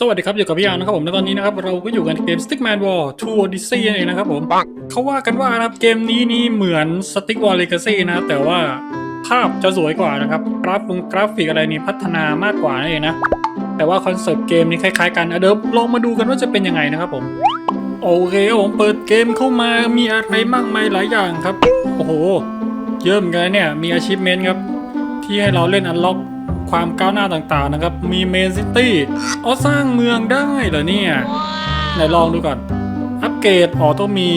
สวัสดีครับ อยู่กับพี่ยางนะครับผมและตอนนี้นะครับ เราก็อยู่กันเกม Stickman War 2 Odyssey นั่นเองนะครับผมเขาว่ากันว่านะครับเกมนี้นี่เหมือน Stick War Legacy นะแต่ว่าภาพจะสวยกว่านะครับกราฟกราฟิกอะไรนี่พัฒนามากกว่านั่นเองนะ แต่ว่าคอนเซปต์เกมนี้คล้ายๆกันอะเดี๋ยวลองมาดูกันว่าจะเป็นยังไงนะครับผม โอเคครับผมเปิดเกมเข้ามามีอะไรมากมายหลายอย่างครับ โอ้โห เยอะเหมือนกันนะเนี่ยมี achievement ครับที่ให้เราเล่นอันล็อก ความก้าวหน้าต่างๆนะครับ มีเมนซิตี้อ๋อสร้างเมืองได้เหรอเนี่ยไหนลองดูก่อน อัปเกรดอ๋อต้องมี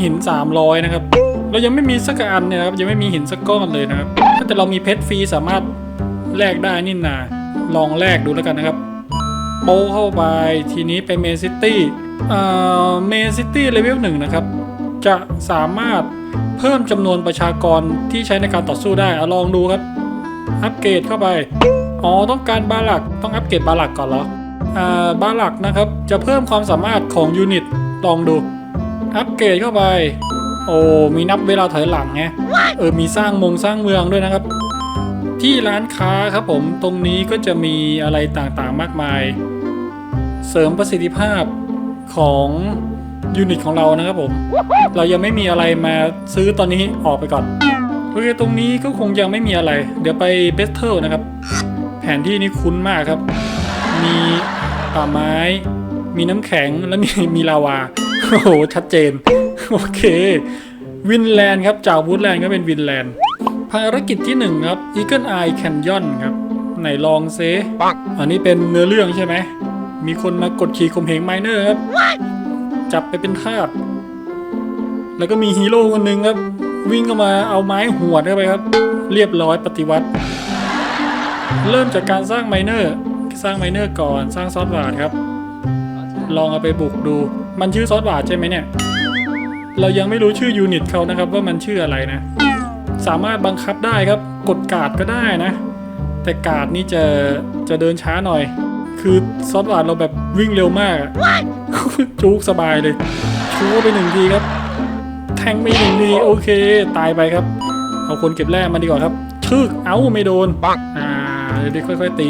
หิน 300 นะครับ เรายังไม่มีสักอันเนี่ยนะครับ ยังไม่มีหินสักก้อนเลยนะครับ แต่เรามีเพชรฟรีสามารถแลกได้นี่นาลองแลกดูแล้วกันนะครับ โปเข้าไป ทีนี้ไปเมนซิตี้เอ่อเมนซิตี้เลเวลหนึ่งนะครับ จะสามารถเพิ่มจำนวนประชากรที่ใช้ในการต่อสู้ได้อะลองดูครับ อัปเกรดเข้าไป อ๋อ ต้องการบาลัก ต้องอัปเกรดบาลักก่อนเหรอ อ่า บาลักนะครับ จะเพิ่มความสามารถของยูนิต ลองดู อัปเกรดเข้าไป โอ้ มีนับเวลาถอยหลังไง เออ มีสร้างมงสร้างเมืองด้วยนะครับ ที่ร้านค้าครับผม ตรงนี้ก็จะมีอะไรต่างๆมากมาย เสริมประสิทธิภาพของยูนิตของเรานะครับผม เรายังไม่มีอะไรมาซื้อตอนนี้ออกไปก่อน เคตรงนี้ก็คงยังไม่มีอะไร เดี๋ยวไปเบสเทิลนะครับ แผนที่นี้คุ้นมากครับ มีป่าไม้ มีน้ำแข็งและมีมีลาวา โอ้โห ชัดเจน โอเค วินแลนด์ครับ จากวูดแลนด์ก็เป็นวินแลนด์ ภารกิจที่หนึ่งครับ Eagle Eye Canyon ครับ ไหนลองเซอันนี้เป็นเนื้อเรื่องใช่ไหม มีคนมากดขี่ข่มเหงไมเนอร์ครับ จับไปเป็นทาส แล้วก็มีฮีโร่คนหนึ่งครับ วิ่งเข้ามาเอาไม้หวดเข้าไปครับ เรียบร้อยปฏิวัติ เริ่มจากการสร้างไมเนอร์ สร้างไมเนอร์ก่อนสร้างซอสบาร์ครับ ลองเอาไปบุกดู มันชื่อซอสบาร์ใช่ไหมเนี่ย เรายังไม่รู้ชื่อยูนิตเขานะครับว่ามันชื่ออะไรนะ สามารถบังคับได้ครับกดกาดก็ได้นะ แต่กาดนี่จะจะเดินช้าหน่อย คือซอสบาร์เราแบบวิ่งเร็วมากอะจุกสบายเลยชูไปหนึ่งทีครับ แทงไปหนึ่งทีโอเค ตายไปครับ เอาคนเก็บแร่มาดีกว่าครับชึกเอ้าไม่โดนอ่าเดี๋ยวค่อยๆตี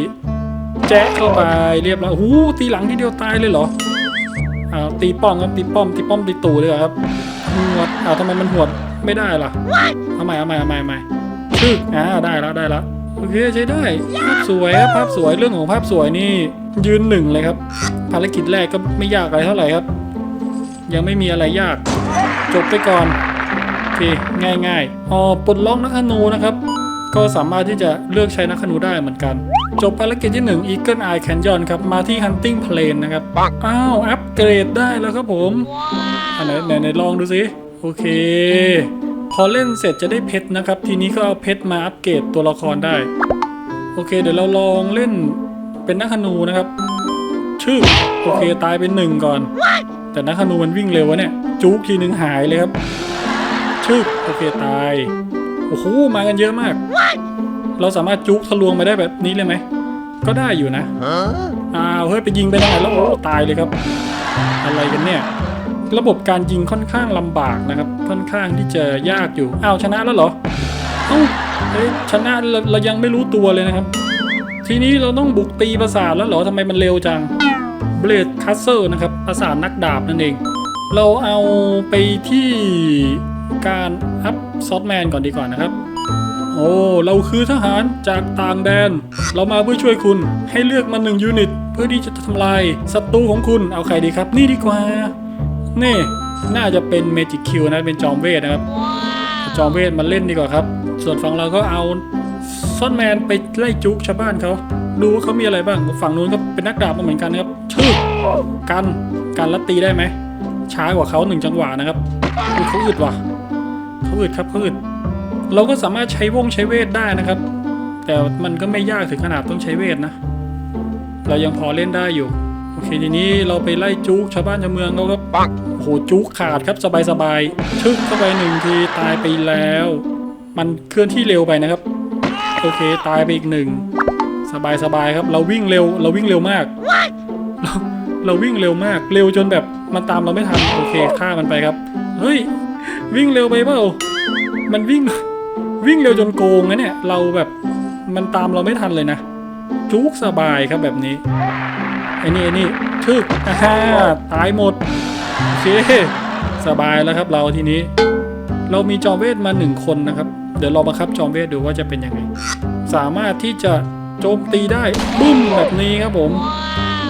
แจ๊ะเข้าไปเรียบร้อยโอ้โหตีหลังทีเดียวตายเลยเหรออ่าตีป้อมครับตีป้อมตีป้อมตีตู่เลยเหรอครับหวดอ้าวทำไมมันหวดไม่ได้ล่ะเอาใหม่เอาใหม่เอาใหม่เอาใหม่ชึกอ่าได้แล้วได้แล้วโอเคใช้ได้ภาพสวยครับภาพสวยเรื่องของภาพสวยนี่ยืนหนึ่งเลยครับ ภารกิจแรกก็ไม่ยากอะไรเท่าไหร่ครับ ยังไม่มีอะไรยาก จบไปก่อนโอเคง่ายง่ายๆอ๋อปลดล็อกนักธนูนะครับ ก็สามารถที่จะเลือกใช้นักธนูได้เหมือนกัน จบภารกิจที่ 1 Eagle Eye Canyon ครับ มาที่ Hunting Plane นะครับอ้าว อัปเกรดได้แล้วครับผมอันไหนไหนไหนลองดูสิโอเค พอเล่นเสร็จจะได้เพชรนะครับ ทีนี้ก็เอาเพชรมาอัปเกรดตัวละครได้ โอเค เดี๋ยวเราลองเล่นเป็นนักธนูนะครับ ชื่อโอเคตายเป็นหนึ่งก่อน แต่นักธนูมันวิ่งเร็ววะเนี่ย จุกทีนึงหายเลยครับ ชึกโอเคตาย โอ้โห มากันเยอะมาก เราสามารถจุกทะลวงไปได้แบบนี้เลยไหม ก็ได้อยู่นะ อ้าว เฮ้ย ไปยิงไปได้แล้วโอ้ตายเลยครับ อะไรกันเนี่ย ระบบการยิงค่อนข้างลำบากนะครับ ค่อนข้างที่จะยากอยู่ อ้าว ชนะแล้วเหรอ เอ้าเฮ้ยชนะเราเรายังไม่รู้ตัวเลยนะครับ ทีนี้เราต้องบุกตีปราสาทแล้วเหรอทำไมมันเร็วจัง เบลดคัสเซิลนะครับปราสานักดาบนั่นเอง เราเอาไปที่การอัพซอฟแมนก่อนดีกว่านะครับ โอ้ เราคือทหารจากต่างแดน เรามาเพื่อช่วยคุณให้เลือกมาหนึ่งยูนิต เพื่อที่จะทำลายศัตรูของคุณเอาใครดีครับ นี่ดีกว่า นี่ น่าจะเป็นเมจิกคิวนะเป็นจอมเวทนะครับ จอมเวทมาเล่นดีกว่าครับ ส่วนฝั่งเราก็เอาซอนแมนไปไล่จุกชาวบ้านเขา ดูว่าเขามีอะไรบ้าง ฝั่งนู้นก็เป็นนักดาบมาเหมือนกันนะครับ ชื่อกัน กันลัดตีได้ไหม ช้ากว่าเขาหนึ่งจังหวะนะครับเขาอึดว่ะเขาอึดครับเขาอึด เราก็สามารถใช้วงใช้เวทได้นะครับ แต่มันก็ไม่ยากถึงขนาดต้องใช้เวทนะ เรายังพอเล่นได้อยู่ โอเคทีนี้เราไปไล่จุกชาวบ้านชาวเมืองเขาก็ปักโหจุกขาดครับสบายสบายชึกเข้าไปหนึ่งทีตายไปแล้ว มันเคลื่อนที่เร็วไปนะครับ โอเคตายไปอีกหนึ่ง สบายสบายครับ เราวิ่งเร็ว เราวิ่งเร็วมาก เราเราวิ่งเร็วมาก เร็วจนแบบมันตามเราไม่ทันโอเคฆ่ามันไปครับ เฮ้ย วิ่งเร็วไปเปล่ามันวิ่ง วิ่งเร็วจนโกงนะเนี่ย เราแบบมันตามเราไม่ทันเลยนะ จุกสบายครับแบบนี้ไอ้นี่ไอ้นี่ทึกอ่าฮ่าตายหมดโอเคสบายแล้วครับ เราทีนี้ เรามีจอมเวทมาหนึ่งคนนะครับ เดี๋ยวเราบังคับจอมเวทดูว่าจะเป็นยังไง สามารถที่จะ โจมตีได้บึ้มแบบนี้ครับผม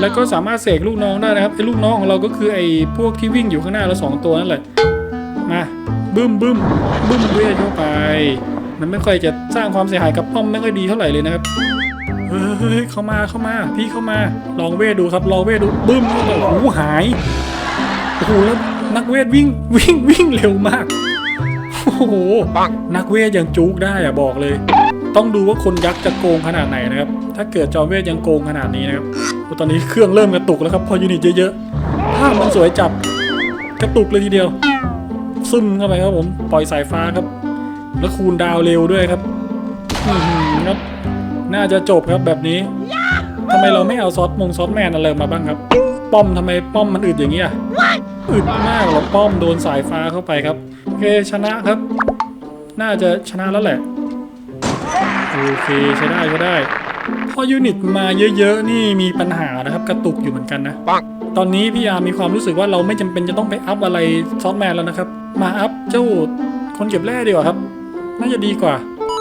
แล้วก็สามารถเสกลูกน้องได้นะครับไอ้ลูกน้องของเราก็คือไอ้พวกที่วิ่งอยู่ข้างหน้าเราสองตัวนั่นแหละมาบึ้มบึ้มบึ้มเวทเข้าไป มันไม่ค่อยจะสร้างความเสียหายกับป้อมไม่ค่อยดีเท่าไหร่เลยนะครับเฮ้ยเข้ามาเข้ามา พี่เข้ามา ลองเวทดูครับลองเวทดูบึ้มเข้าไปโอ้โหหายโอ้โหแล้วนักเวทวิ่งวิ่งวิ่งเร็วมากโอ้โหนักเวทยังจุกได้อะบอกเลย ต้องดูว่าคนยักษ์จะโกงขนาดไหนนะครับ ถ้าเกิดจอมเวทยังโกงขนาดนี้นะครับตอนนี้เครื่องเริ่มกระตุกแล้วครับพอยูนิตเยอะๆภาพมันสวยจับกระตุกเลยทีเดียว ซึมเข้าไปครับผมปล่อยสายฟ้าครับ แล้วคูณดาวเร็วด้วยครับอืครับน่าจะจบครับแบบนี้ทำไมเราไม่เอาซอสมงซอสแมนอะไรมาบ้างครับป้อมทำไมป้อมมันอึดอย่างนี้อะอึดมากหรอป้อมโดนสายฟ้าเข้าไปครับโอเคชนะครับ น่าจะชนะแล้วแหละ โอเคใช้ได้ใช้ได้ พอยูนิตมาเยอะๆนี่มีปัญหานะครับกระตุกอยู่เหมือนกันนะ ตอนนี้พี่อาร์มีความรู้สึกว่าเราไม่จำเป็นจะต้องไปอัพอะไรซอสแมนแล้วนะครับ มาอัพเจ้าคนเก็บแร่ดีกว่าครับ น่าจะดีกว่า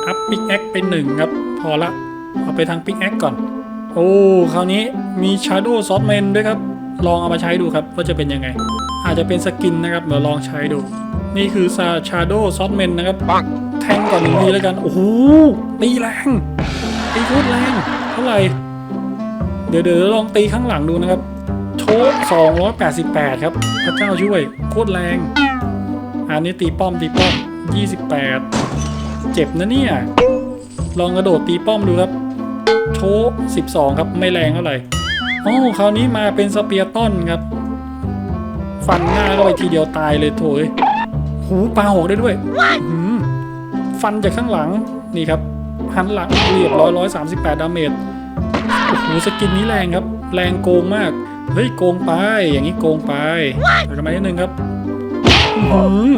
อัพปิกแอคเป็นหนึ่งครับ พอละเอาไปทางปิกแอคก่อน โอ้คราวนี้มีชาร์โดซอสแมนด้วยครับ ลองเอามาใช้ดูครับว่าจะเป็นยังไง อาจจะเป็นสกินนะครับเดี๋ยวลองใช้ดู นี่คือซาชาร์โดซอสแมนนะครับแทงก่อนหนึ่งทีแล้วกัน โอ้โหตีแรงตีโคตรแรงเท่าไหร่เดี๋ยวเดี๋ยวลองตีข้างหลังดูนะครับ โชก288 ครับ พระเจ้าช่วยโคตรแรง อันนี้ตีป้อมตีป้อม 28 เจ็บนะเนี่ย ลองกระโดดตีป้อมดูครับ โชก12 ครับไม่แรงเท่าไหร่โอ้คราวนี้มาเป็นสเปียร์ต้นครับ ฟันหน้าเข้าไปทีเดียวตายเลยโถย หูปลาหอกได้ด้วยหืมฟันจากข้างหลังนี่ครับหันหลังเรียบร้อยร้อยสามสิบแปดดาเมจโอ้โหสกินนี้แรงครับ แรงโกงมากเฮ้ยโกงไป อย่างนี้โกงไปไปกันมานิดนึงครับอื้อหือ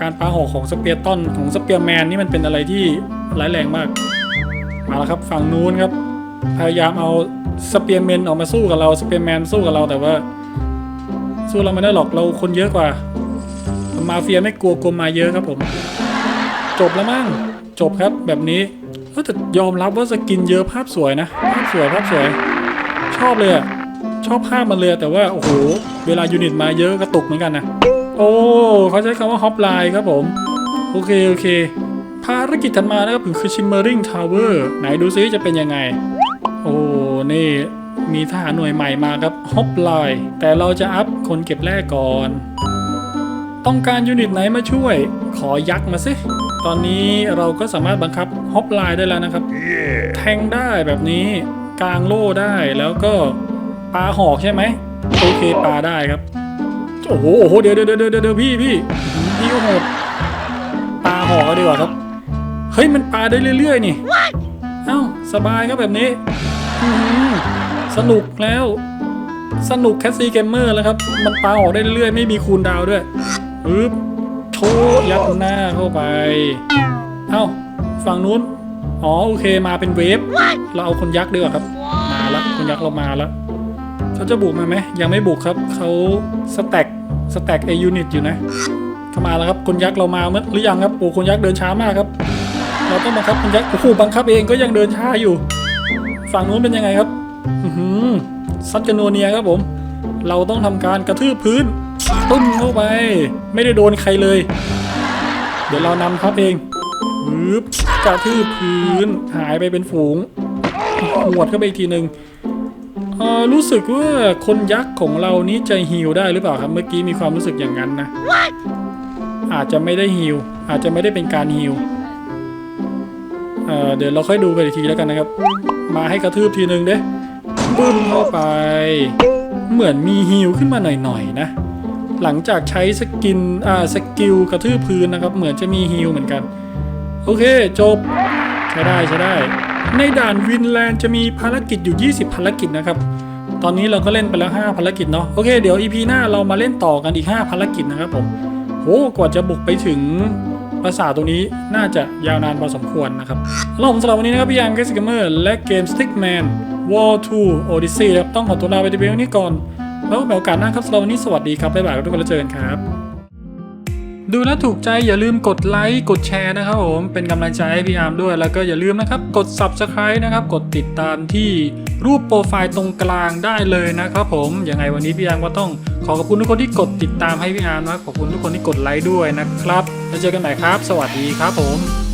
การปาหอกของสเปียร์ตันของสเปียร์แมนนี่มันเป็นอะไรที่ร้ายแรงมาก มาแล้วครับฝั่งนู้นครับ พยายามเอาสเปียร์แมนออกมาสู้กับเราสเปียร์แมนสู้กับเราแต่ว่า สู้เราไม่ได้หรอกเราคนเยอะกว่า มาเฟียไม่กลัวกลัวมาเยอะครับผม จบแล้วมั้งจบครับแบบนี้เอ้ยแต่ยอมรับว่าสกินเยอะภาพสวยนะ ภาพสวยภาพสวย ชอบเลยอะชอบภาพมันเลยแต่ว่าโอ้โหเวลายูนิตมาเยอะกระตุกเหมือนกันนะโอ้เขาใช้คำว่าฮอปไลน์ครับผมโอเคโอเค ภารกิจถัดมานะครับคือ Shimmering Tower ไหนดูซิจะเป็นยังไง โอ้นี่มีทหารหน่วยใหม่มาครับฮอปไลน์แต่เราจะอัพคนเก็บแร่ก่อน ต้องการยูนิตไหนมาช่วย ขอยักษ์มาสิตอนนี้เราก็สามารถบังคับฮอปไลน์ได้แล้วนะครับแทงได้แบบนี้กลางโล่ได้แล้วก็ปลาหอกใช่ไหมโอเคปลาได้ครับ โอ้โหโอ้โหเดี๋ยวเดี๋ยวเดี๋ยวเดี๋ยวพี่พี่พี่ก็โหดปลาหอกเอาดีกว่าครับ เฮ้ยมันปลาได้เรื่อย ๆ นี่เอ้าสบายครับแบบนี้อื้อหือสนุกแล้ว สนุกแคสซี่เกมเมอร์แล้วครับ มันปาออกได้เรื่อยๆ ไม่มีคูณดาวด้วย ปึ๊บโชยัดหน้าเข้าไป เอ้าฝั่งนู้น อ๋อโอเคมาเป็นเวฟ เราเอาคนยักษ์ดีกว่าครับ มาแล้วคนยักษ์เรามาแล้วเขาจะบุกมาไหมยังไม่บุกครับเขาสแต็กสแต็กเอยูนิตอยู่นะเข้ามาแล้วครับคนยักษ์เรามาเมื่อหรือยังครับโอ้คนยักษ์เดินช้ามากครับ เราต้องบังคับคนยักษ์โอ้โหบังคับเองก็ยังเดินช้าอยู่ ฝั่งนู้นเป็นยังไงครับ อือหือซัดกันนัวเนียครับผม เราต้องทำการกระทืบพื้น ตุ้มเข้าไป ไม่ได้โดนใครเลย เดี๋ยวเรานำครับเองปึ๊บกระทืบพื้นหายไปเป็นฝูงหวดเข้าไปอีกทีหนึ่งรู้สึกว่าคนยักษ์ของเรานี้จะฮิวได้หรือเปล่าครับเมื่อกี้มีความรู้สึกอย่างนั้นนะ อาจจะไม่ได้ฮิวอาจจะไม่ได้เป็นการฮิวเเดี๋ยวเราค่อยดูกันอีกทีแล้วกันนะครับ มาให้กระทืบทีหนึ่งเด้บึ้มเข้าไป เหมือนมีฮิลขึ้นมาหน่อยๆนะ หลังจากใช้สกินอ่าสกิลกระทืบพื้นนะครับ เหมือนจะมีฮิลเหมือนกัน โอเคจบ ใช้ได้ใช้ได้ ในด่านวินแลนด์จะมีภารกิจอยู่ 20 ภารกิจนะครับ ตอนนี้เราก็เล่นไปแล้ว 5 ภารกิจเนาะโอเคเดี๋ยว EP หน้าเรามาเล่นต่อกันอีก 5 ภารกิจนะครับผมโหกว่าจะบุกไปถึงปราสาทตรงนี้น่าจะยาวนานพอสมควรนะครับแล้วผมสำหรับวันนี้นะครับพี่ยามเกสเกมเมอร์และเกม Stickman War 2 Odyssey ครับต้องขอตัวลาไปแต่เพียงนี้ก่อน แล้วพบกันโอกาสหน้าครับสำหรับวันนี้สวัสดีครับบ๊ายบายทุกคนแล้วเจอกันครับ ดูแล้วถูกใจอย่าลืมกดไลค์กดแชร์นะครับผมเป็นกำลังใจให้พี่อาร์มด้วย แล้วก็อย่าลืมนะครับกด Subscribe นะครับกดติดตามที่รูปโปรไฟล์ตรงกลางได้เลยนะครับผมยังไงวันนี้พี่อาร์มก็ต้องขอขอบคุณทุกคนที่กดติดตามให้พี่อาร์มนะครับขอบคุณทุกคนที่กดไลค์ด้วยนะครับแล้วเจอกันใหม่ครับ สวัสดีครับผม